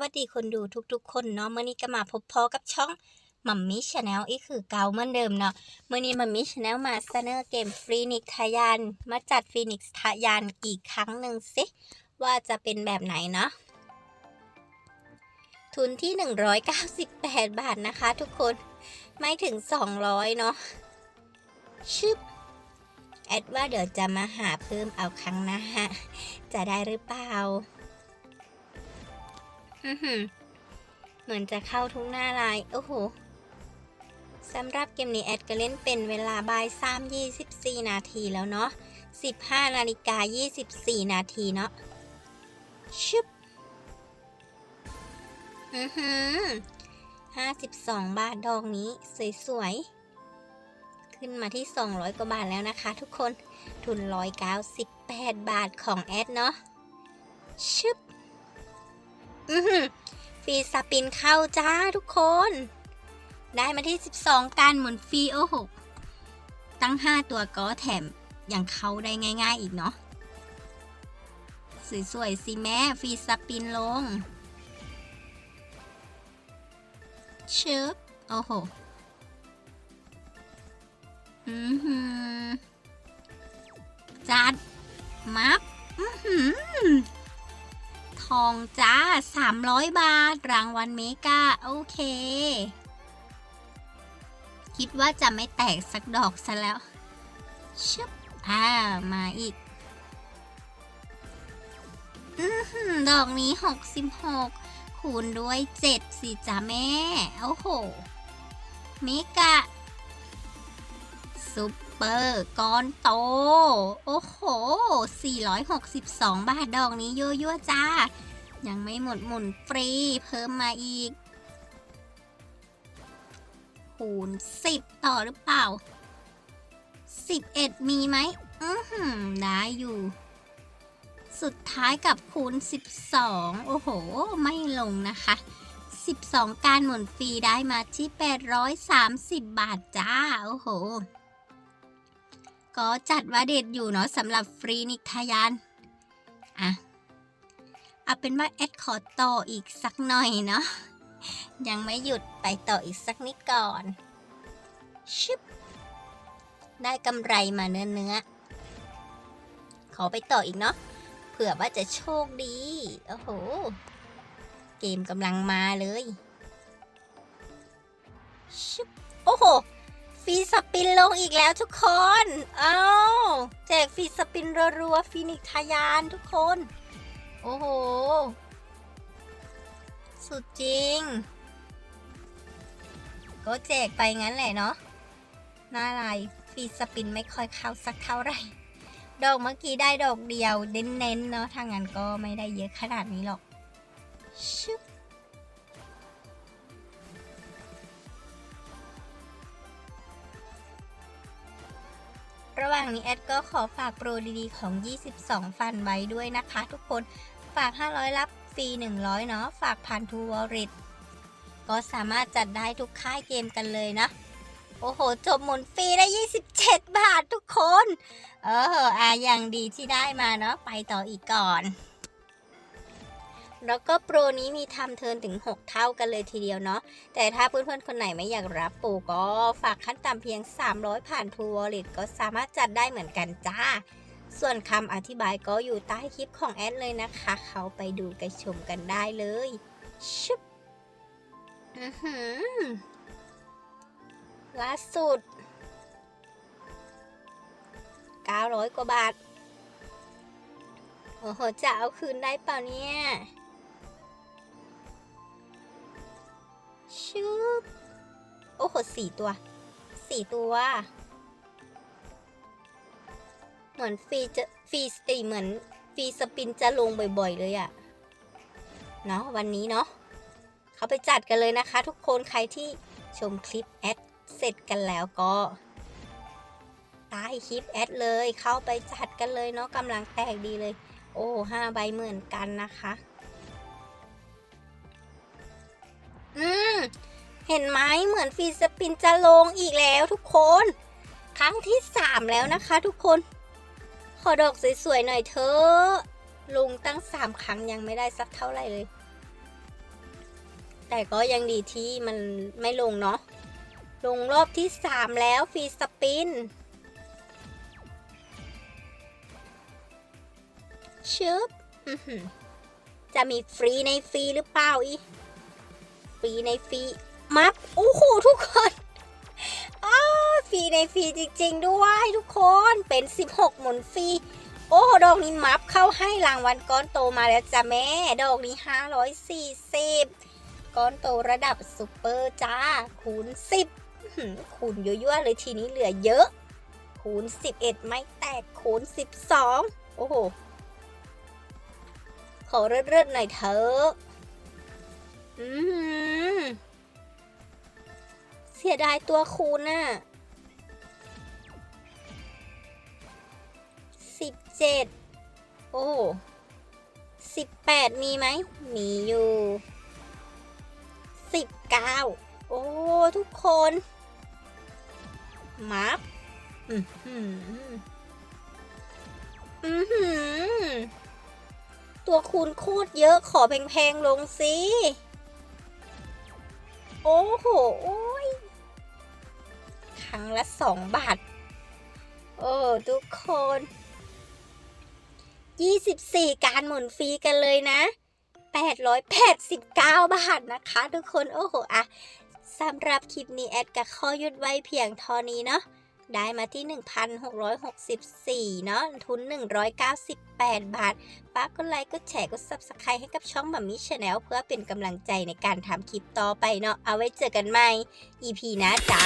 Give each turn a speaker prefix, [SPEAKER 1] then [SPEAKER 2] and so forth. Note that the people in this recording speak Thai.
[SPEAKER 1] วัสดีคนดูทุกๆ คนเนาะเมื่อนี้ก็มาพบพอกับช่องมัมมี่ชาแนลอีกคือเก่าเหมือนเดิมเนาะเมื่อนี้มัมมี่ชาแนลมาเสนอเกมฟรีนิกทายานมาจัดฟรีนิกทายานอีกครั้งหนึ่งสิว่าจะเป็นแบบไหนเนาะทุนที่ 198 บาทนะคะทุกคนไม่ถึง 200 เนาะชึบแอดว่าเดี๋ยวจะมาหาเพิ่มเอาครั้งหน้าจะได้หรือเปล่า เหมือนจะเข้าทุกหน้าลาย โอ้โหสำหรับเกมนี้แอดก็เล่นเป็นเวลาบ่ายสามยี่สิบสี่นาทีแล้วเนาะสิบห้านาฬิกายี่สิบสี่นาทีเนาะชึบอือหือห้าสิบสองบาทดอกนี้ สวยๆ ขึ้นมาที่สองร้อยกว่าบาทแล้วนะคะทุกคน ทุนร้อยเก้าสิบแปดบาทของแอดเนาะชึบ อือหือฟรีสปินเข้าจ้าทุกคน ได้มาที่ 12 การหมุนฟรีโอ้โห ตั้ง 5 ตัวก็แถมอยังเข้าได้ง่ายๆอีกเนาะ สวยๆสิแม่ฟรีสปินลงชึบโอ้โห อือหือจัด องจ้า 300 บาท รางวัลเมกาโอเค คิดว่าจะไม่แตกสักดอกซะแล้วชุบอ่า มาอีกอือหือดอกนี้ 66 คูณด้วย 7 สิจ้าแม่ โอ้โห เมกาซุปเปอร์ก้อนโต โอ้โห 462 บาท ดอกนี้ยั่วๆจ้า ยังไม่หมดหมุนฟรี เพิ่มมาอีกคูณ10ต่อหรือเปล่า11มีไหมอือหือได้อยู่ สุดท้ายกับคูณ12โอ้โห ไม่ลงนะคะ 12 การหมุนฟรีได้มาที่ 830 บาทจ้า โอ้โห ก็จัดว่าเด็ดอยู่เนาะสำหรับฟรีนิกทายาน อะ เอาเป็นว่าแอดขอต่ออีกสักหน่อยเนาะยังไม่หยุดไปต่ออีกสักนิดก่อนชิบได้กำไรมาเนื้อเนื้อๆขอไปต่ออีกเนาะเผื่อว่าจะโชคดี โอ้โห เกมกำลังมาเลยชิบโอ้โหฟรีสปินลงอีกแล้วทุกคนอ้าวแจกฟรีสปินรัวๆฟินิกทายานทุกคน โอ้โห สุดจริง ก็แจกไปงั้นแหละเนาะน่าไรฟรีสปินไม่ค่อยเข้าสักเท่าไหร่ ดอกเมื่อกี้ได้ดอกเดียวเน้นๆเนาะถ้างั้นก็ไม่ได้เยอะขนาดนี้หรอกชึบระหว่างนี้แอดก็ขอฝากโปรดีๆของ 22 ฟันไว้ด้วยนะคะทุกคน ฝาก 500 รับฟรี 100 เนาะ ฝากผ่านทูวอริตก็สามารถจัดได้ทุกค่ายเกมกันเลยนะ โอ้โห จบหมุนฟรีได้ 27 บาททุกคน เอออะอย่างดีที่ได้มาเนาะ ไปต่ออีกก่อน แล้วก็โปรนี้มีทำเทินถึง 6 เท่ากันเลยทีเดียวเนาะ แต่ถ้าเพื่อนๆ คนไหนไม่อยากรับปูก็ฝากขั้นต่ำเพียง 300 ผ่านทูวอลเล็ตก็สามารถจัดได้เหมือนกันจ้า ส่วนคำอธิบายก็อยู่ใต้คลิปของแอดเลยนะคะ เขาไปดูกันชมกันได้เลยชุบล่าสุด 900 กว่าบาท โอ้โห จะเอาคืนได้เปล่าเนี่ยชืบโอ้โหสี่ตัว สี่ตัว เหมือนฟรีจะฟรีสตีเหมือนฟรีสปินจะลงบ่อย ๆ เลยอะเนาะวันนี้เนาะเขาไปจัดกันเลยนะคะ ทุกคนใครที่ชมคลิปแอดเสร็จกันแล้วก็ใต้คลิปแอดเลยเข้าไปจัดกันเลยเนาะกำลังแตกดีเลย โอ้ห้าใบเหมือนกันนะคะอืมเห็นไหมเหมือนฟีสปินจะลงอีกแล้วทุกคน ครั้งที่สามแล้วนะคะ ทุกคน ขอดอกสวยๆหน่อยเถอะลงตั้งสามครั้งยังไม่ได้สักเท่าไหร่เลย แต่ก็ยังดีที่มันไม่ลงเนาะลงรอบที่3แล้วฟรีสปินชึบจะมีฟรีในฟรีหรือเปล่าอีฟรีในฟรีมับโอ้โหทุกคน รีในฟรีจริง ๆ ด้วยทุกคนเป็น 16 หมุนฟรีโอ้ดอกนี้มับเข้าให้รางวัลก้อนโตมาแล้วจ้ะแม่ ดอกนี้ 540 ก้อนโตระดับซุปเปอร์จ้า คูณ 10 คูณยั่วๆเลยทีนี้เหลือเยอะ คูณ 11 ไม่แตกคูณ 12 โอ้โห ขอเลือดๆหน่อยเถอะอือหือเสียดายตัวคูณน่ะ สิบเจ็ดโอ้สิบแปดมีไหม มีอยู่สิบเก้าโอ้ ทุกคนมับอือหืออือหือตัวคูณโคตรเยอะขอแพงๆลงสิ โอ้โหโอ้ยครั้งละสองบาท โอ้ ทุกคน 24 การหมุนฟรีกันเลยนะ 889 บาทนะคะ ทุกคน โอ้โหอะสำหรับคลิปนี้แอดกับข้อยุดไว้เพียงทอนี้เนาะได้มาที่ 1,664 เนาะทุน 198 บาทฝากกดไลค์กดแชร์กด Subscribe ให้กับช่องมัมมี่ชาแนลเพื่อเป็นกำลังใจในการทำคลิปต่อไปเนาะเอาไว้เจอกันใหม่ EP หนะจ้า